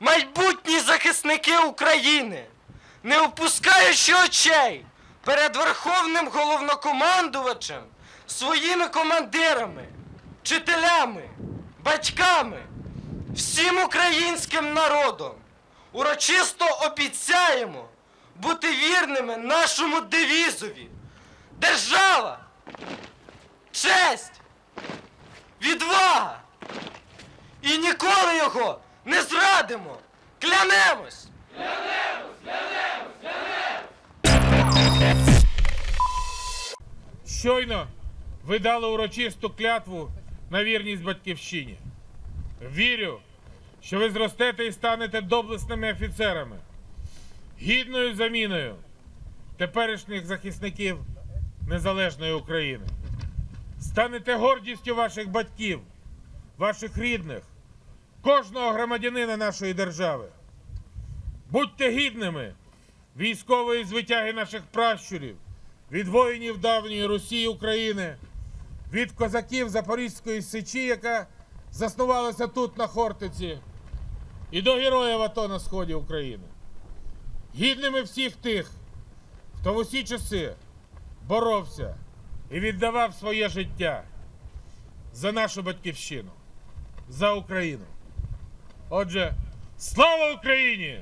майбутні захисники України, не опускаючи очей перед Верховним головнокомандувачем, своїми командирами, вчителями, батьками, всім українським народом, урочисто обіцяємо бути вірними нашому девізові. Держава, честь, відвага. І ніколи його не зрадимо. Клянемось! Щойно ви дали урочисту клятву на вірність батьківщині. Вірю, що ви зростете і станете доблесними офіцерами, гідною заміною теперішніх захисників незалежної України. Станете гордістю ваших батьків, ваших рідних, кожного громадянина нашої держави. Будьте гідними військової звитяги наших пращурів, від воїнів давньої Русі України, від козаків Запорізької Сечі, яка заснувалася тут на Хортиці, і до героїв АТО на сході України. Гідними всіх тих, хто в усі часи боровся і віддавав своє життя за нашу батьківщину, за Україну. Отже, слава Україні!